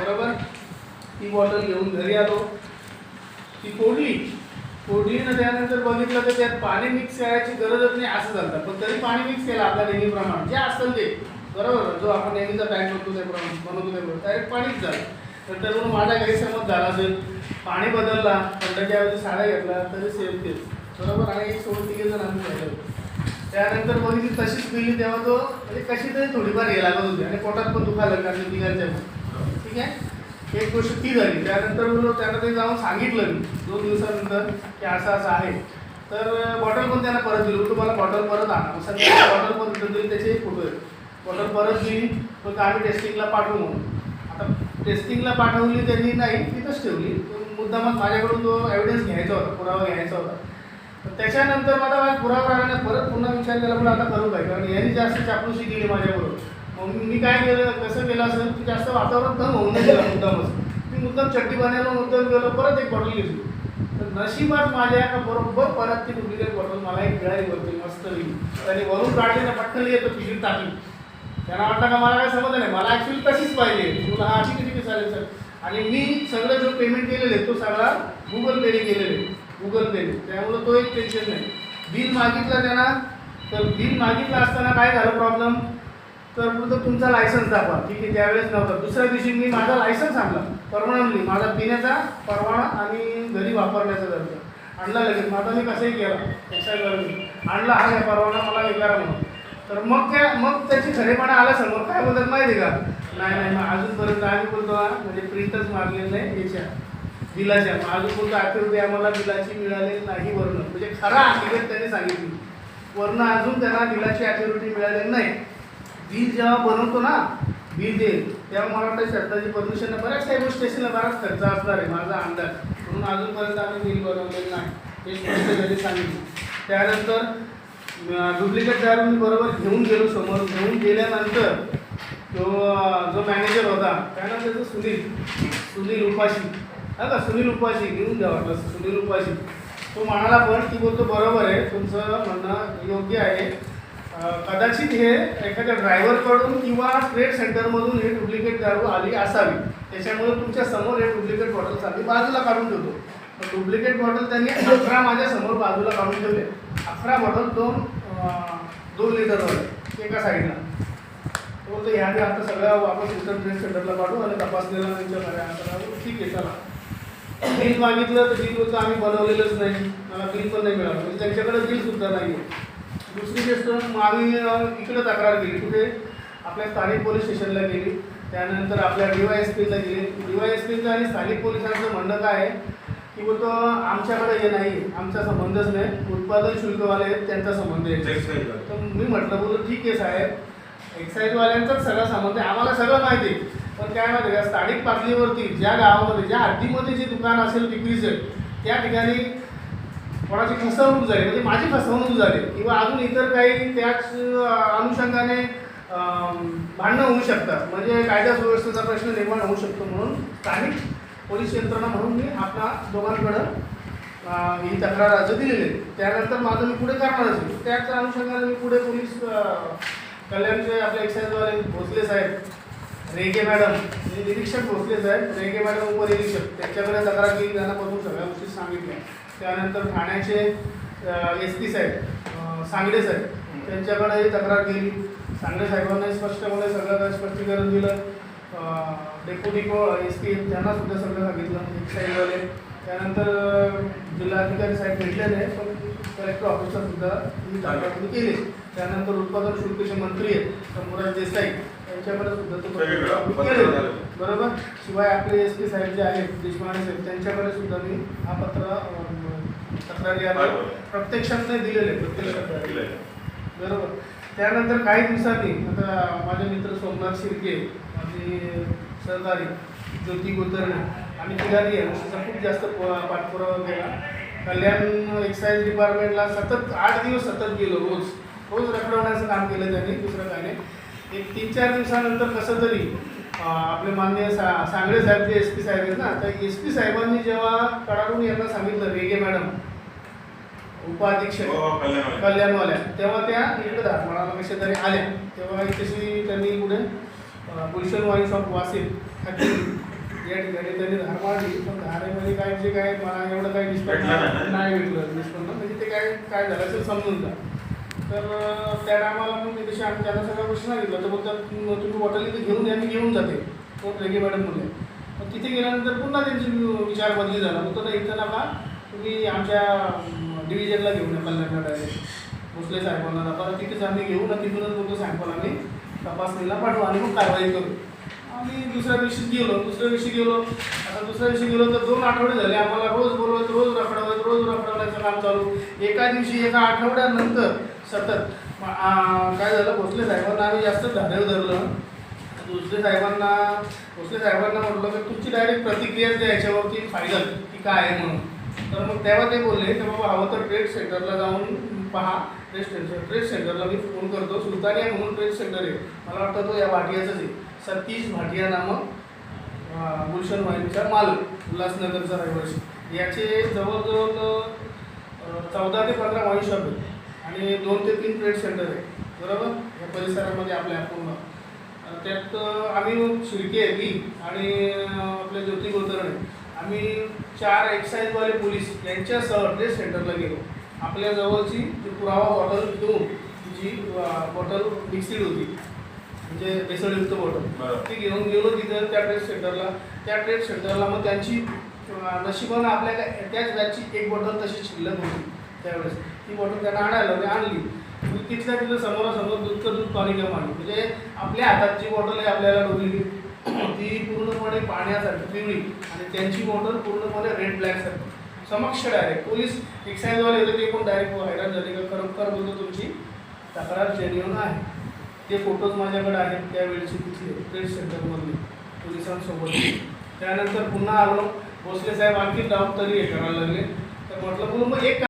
बरोबर? ती बॉटल घेऊन घरी आलो. ती फोडली. फोडली ना त्यानंतर बघितलं तर त्यात पाणी मिक्स करायची गरजच नाही असं झालं. पण तरी पाणी मिक्स केलं आपल्या नेहमीप्रमाणे. जे असेल ते. बरोबर? जो आपण नेहमीचा पॅक करतो त्याप्रमाणे बनवतो त्याप्रमाणे डायरेक्ट पाणीच झालं. तर त्यावरून माझा गैरसमज झाला असेल. पाणी बदलला. थंडाच्या ऐवजी साड्या घेतला. तरी सेम तेच बरोबर? आणि एक सोडून तिघे जण आम्ही झालं त्यानंतर बघितली तशीच पिली तेव्हा तो म्हणजे कशी तरी थोडीफार हे लागत होती. आणि पोटात पण दुखायला लागलं. तिघांच्या ठीक आहे? एक गोष्ट ती झाली. त्यानंतर बोललो त्यांना ते जाऊन सांगितलं मी दोन दिवसानंतर की असं असं आहे. तर बॉटल पण त्यांना परत दिली. तुम्हाला बॉटल परत आणा. सध्या बॉटल पण दिली त्याचे फोटो आहेत. बॉटल परत दिली मग आम्ही टेस्टिंगला पाठवू म्हणून. आता टेस्टिंगला पाठवली त्यांनी नाही तिथंच ठेवली. पण मुद्दामच माझ्याकडून तो एव्हिडन्स घ्यायचा होता पुरावा घ्यायचा होता. तर त्याच्यानंतर मला माझा पुरावा राहिला परत पुन्हा विचार केला पण आता करू काय? कारण यांनी जास्त चापलूशी केली माझ्याबरोबर. मग मी काय केलं? कसं केलं असेल की जास्त वातावरण थंड होऊन नाही गेलं मुद्दामच. मी मुद्दाम चड्डी बनायला मुद्दाम गेलो परत एक बॉटल घेतली. तर नशिबात माझ्या का बरोबर परत ती डुप्लिकेट बॉटल मला एक मिळाली वरती मस्त आणि वरून काढली ना पटकन येतो पिशवीत टाकली. त्यांना वाटलं का मला काय समजलं नाही? मला ॲक्च्युली तशीच पाहिजे तुला हा अशी किती चालेल सर आणि मी सगळं जो पेमेंट केलेले तो सगळा गुगल पेने केलेले गुगल पेने त्यामुळं तो एक टेन्शन नाही. बिल मागितलं त्यांना. तर बिल मागितलं असताना काय झालं प्रॉब्लेम तर बोलतो तुमचा लायसन्स दाखवा. ठीक आहे त्यावेळेस नव्हता. दुसऱ्या दिवशी मी माझा लायसन्स आणला परमनंटली माझा पिण्याचा परवाना आणि घरी वापरण्याचा दर्जा. आणला लगेच. माझा मी कसंही केला एक्साईज आणला हा नाही परवाना मला विचारा म्हणून. तर मग त्या मग त्याची खरेपणा आला समोर. काय बोलतात माहिती आहे का? नाही नाही मग अजूनपर्यंत आम्ही बोलतो हा, म्हणजे प्रिंटच मारलेलं नाही याच्या. बिलाच्या. मग अजून बोलतो ॲक्युरेटी आम्हाला बिलाची मिळालेली नाही वर्ण म्हणजे खरा हकीकत त्याने सांगितली. वर्ण अजून त्यांना बिलाची ॲक्युरेटी मिळालेली नाही. बिल जेव्हा बनवतो ना बिल देईल तेव्हा मला वाटतं शब्दाची परमिशन बऱ्याच काही गोष्टी स्टेशनला बराच खर्च असणार आहे माझा अंदाज. म्हणून अजूनपर्यंत आम्ही बिल बनवलेलं नाही. हे स्पष्ट घरी सांगितलं. त्यानंतर डुप्लिकेट तयार मी बरोबर घेऊन गेलो समोर घेऊन गेल्यानंतर तो जो मॅनेजर होता त्यानंतर त्याचं? सुनील. सुनील उपाशी. हा का? सुनील उपाशी. घेऊन द्या वाटलं सुनील उपाशी. तो म्हणाला पण की बोलतो बरोबर आहे. तुमचं म्हणणं योग्य आहे. कदाचित हे एखाद्या ड्रायव्हरकडून किंवा ट्रेड सेंटरमधून हे डुप्लिकेट दारू आली असावी. त्याच्यामुळे तुमच्यासमोर हे डुप्लिकेट बॉटल्स आम्ही बाजूला काढून ठेवतो. डुप्लिकेट बॉटल त्यांनी अकरा माझ्यासमोर बाजूला काढून ठेवले. अकरा बॉटल दोन दोन दोन लिटरवर एका साईडला. तो तर ह्या आता सगळं वापस रिटर्न ट्रेड सेंटरला पाठवू आणि तपासलेला त्यांच्या अंतरावर ठीक आहे चला. बिल मागितलं तर बिल बोलतो आम्ही बनवलेलंच नाही. मला बिल पण नाही मिळालं. म्हणजे त्यांच्याकडे बिल सुद्धा नाही आहे दुसरी गोष्ट मग आम्ही इकडे तक्रार केली. कुठे? आपल्या स्थानिक पोलीस स्टेशनला गेली. त्यानंतर आपल्या डी वाय एस पीला गेली. डी वाय एस पीचं आणि स्थानिक पोलिसांचं म्हणणं काय आहे? की बोलतो आमच्याकडे हे नाही आमचा संबंधच नाही. उत्पादन शुल्कवाले आहेत त्यांचा संबंध आहे. तर मी म्हटलं बोलतो ठीक आहे साहेब. एक्साईजवाल्यांचाच सगळा संबंध आहे. आम्हाला सगळं माहिती आहे. पण काय माहिती का? स्थानिक पातळीवरती ज्या गावामध्ये ज्या हद्दीमध्ये जे दुकान असेल विक्रीचं त्या ठिकाणी कोणाची फसवणूक झाली म्हणजे माझी फसवणूक झाली किंवा अजून इतर काही त्याच अनुषंगाने भांडणं होऊ शकतात. म्हणजे कायदा सुव्यवस्थेचा प्रश्न निर्माण होऊ शकतो म्हणून स्थानिक पोलीस यंत्रणा म्हणून मी आपला दोघांकडं ही तक्रार अर्ज दिलेली आहे. त्यानंतर माझं मी पुढे करणारच आहे. त्याच अनुषंगाने मी पुढे पोलीस कल्याणचे आपले एक्साईजवाले भोसले साहेब रेगे मॅडम म्हणजे निरीक्षक भोसले साहेब रेगे मॅडम उपनिरीक्षक त्यांच्याकडे तक्रार केली त्यांना बघून सगळ्या गोष्टी सांगितल्या. त्यानंतर ठाण्याचे एस पी साहेब सांगडे साहेब त्यांच्याकडेही तक्रार केली. सांगडे साहेबांनाही स्पष्टपणे सगळं स्पष्टीकरण दिलं. डेप्युटी को एस पी त्यांना सुद्धा सगळं सांगितलं म्हणजे एक साईडवाले त्यानंतर जिल्हाधिकारी साहेब भेटले नाही पण कलेक्टर ऑफिसरसुद्धा ही तक्रार केली त्यानंतर उत्पादन शुल्कचे मंत्री आहेत शंभूराज देसाई. त्यांच्याकडे सुद्धा तो पत्र. बरोबर? शिवाय आपले एस पी साहेब जे आहेत देशपांडे साहेब त्यांच्याकडे सुद्धा मी हा पत्र तक्रारी बरोबर. प्रत्यक्षात नाही दिलेले प्रत्यक्षात बरोबर. त्यानंतर काही दिवसांनी आता माझे मित्र सोमनाथ शिर्के माझे सहकारी ज्योती गोतरणे आणि तिघांनी या गोष्टीचा खूप जास्त पाठपुरावा केला. कल्याण एक्साईज डिपार्टमेंटला सतत आठ दिवस सतत गेलो रोज. रोज रखडवण्याचं काम केलं त्यांनी दुसरं काय नाही. एक तीन चार दिवसानंतर कसं तरी आपले मान्य सा सांगळे साहेब जे एस पी साहेब आहेत ना तर एस पी साहेबांनी जेव्हा कडाडून यांना सांगितलं रेगे मॅडम उपाधीक्षक कल्याणवाल्या तेव्हा त्या इकडे कशा तरी आल्या. तेव्हा तशी त्यांनी पुढे गुलशन वाईन शॉप वासेल या ठिकाणी त्यांनी धार मारली. पण धारेमध्ये काय जे काय मला एवढं काही? निष्पन्न नाही भेटलं निष्पन्न. म्हणजे ते काय काय झालं असेल समजून जा. तर त्या टायमाला मग मी तशी आम्ही त्यांना सगळा प्रश्न सांगितलं. तर बोलतात तुम्ही बॉटल इथे घेऊन या मी घेऊन जाते. कोण रेगे मॅडम म्हणले मग तिथे गेल्यानंतर पुन्हा त्यांची विचार बदली झाला. मग तर इथं नका तुम्ही आमच्या डिव्हिजनला घेऊन या कल्याणला डायरेक्ट भोसले साहेबांना. ना परत तिथेच आम्ही घेऊ ना तिथूनच बोलतो सॅम्पल आम्ही तपासणीला पाठवू आणि मग कारवाई करू. आम्ही दुसऱ्या दिवशी गेलो दुसऱ्या दिवशी गेलो. आता दुसऱ्या दिवशी गेलो तर दोन आठवडे झाले. आम्हाला रोज बोलवायचं रोज रखडवायचं रोज रखडवण्याचं काम चालू. एका दिवशी एका आठवड्यानंतर सतत. मग, काय झालं? भोसले साहेबांना आम्ही जास्त धारेव धरलं. भोसले साहेबांना भोसले साहेबांना म्हटलं की तुमची डायरेक्ट प्रतिक्रियाच द्या याच्यावरती फायनल की काय आहे म्हणून. तर मग तेव्हा ते बोलले की बाबा हवं तर ट्रेड सेंटरला जाऊन पहा ट्रेड सेंटर ट्रेड सेंटरला मी फोन करतो सुलतानिया म्हणून ट्रेड सेंटर आहे. मला वाटतं तो या भाटियाचाच आहे. सतीश भाटिया नामक गुलशन वाईनचा मालक उल्हासनगरचा रहिवासी. याचे जवळजवळ चौदा ते पंधरा वाईन शॉप आहेत. आणि दोन ते तीन ट्रेड सेंटर आहे बरोबर? या परिसरामध्ये आपल्या पूर्ण त्यात आम्ही शिर्के आहे मी आणि आपले ज्योती गोतरणे आम्ही चार एक्साईजवाले पोलीस यांच्यासह ट्रेड सेंटरला गेलो. आपल्या जवळची जी पुरावा बॉटल घेऊन जी बॉटल मिक्सिड होती म्हणजे भेसळयुक्त बॉटल. ती घेऊन गेलो तिथं त्या ट्रेड सेंटरला त्या ट्रेड सेंटरला मग त्यांची नशिबानं आपल्या त्याच बॅचची एक बॉटल तशी शिल्लक होती त्यावेळेस. ती बॉटल त्यांना आणायला लावली आणली. तिथल्या तिथं समोरासमोर दूधचं दूध पाणी का पाणी म्हणजे आपल्या हातात जी बॉटल आहे आपल्याला डोकली ती पूर्णपणे पाण्यासारखी पिवळी आणि त्यांची बॉटल पूर्णपणे रेड ब्लॅकसारखी समक्ष डायरेक्ट पोलीस एक्साईजवाले होते ते पण डायरेक्ट हैराण झाले का खरोखर बोलतो तुमची तक्रार जेन्युन आहे. ते फोटोज माझ्याकडे आहेत त्यावेळेचे तिथले ट्रेड सेंटरमधले पोलिसांसोबत. त्यानंतर पुन्हा आलो. भोसले साहेब आणखी डाऊट तरी हे करायला लागले. तर म्हटलं बोलून मग एक